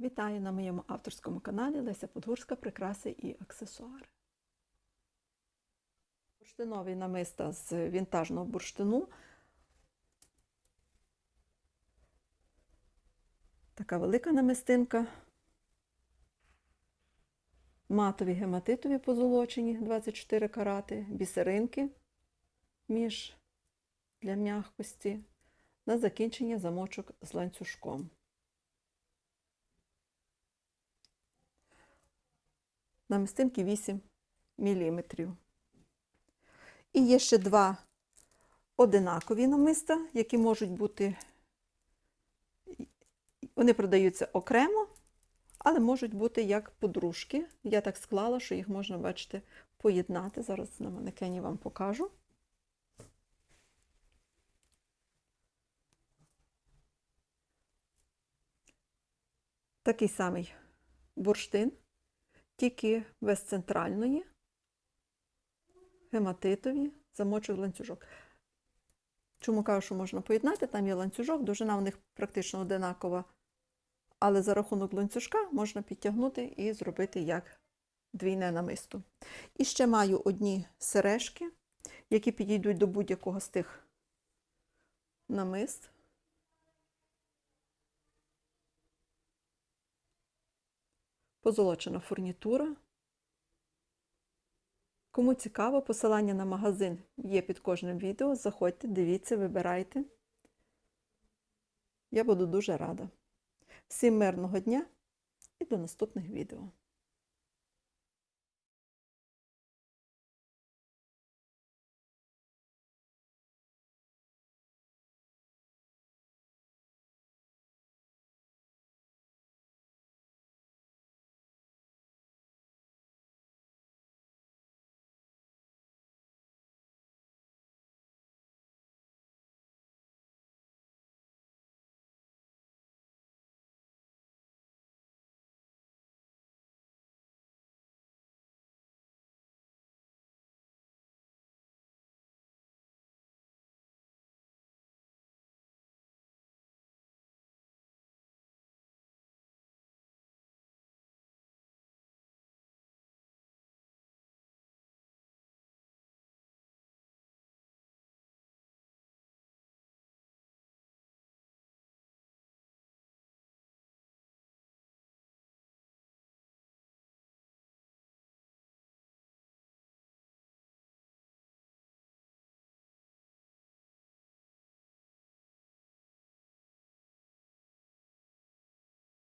Вітаю на моєму авторському каналі Леся Подгурська Прикраси і аксесуари. Бурштинові намиста з вінтажного бурштину. Така велика намистинка. Матові гематитові позолочені 24 карати, бісеринки між для м'якості. На закінчення замочок з ланцюжком. Намистинки 8 мм. І є ще два одинакові намиста, які можуть бути, вони продаються окремо, але можуть бути як подружки. Я так склала, що їх можна, бачите, поєднати. Зараз на манекені вам покажу. Такий самий бурштин тільки без центральної, гематитові, замочок ланцюжок. Чому кажу, що можна поєднати? Там є ланцюжок, довжина в них практично одинакова, але за рахунок ланцюжка можна підтягнути і зробити як двійне намисто. І ще маю одні сережки, які підійдуть до будь-якого з тих намист. Позолочена фурнітура. Кому цікаво, посилання на магазин є під кожним відео. Заходьте, дивіться, вибирайте. Я буду дуже рада. Всім мирного дня і до наступних відео.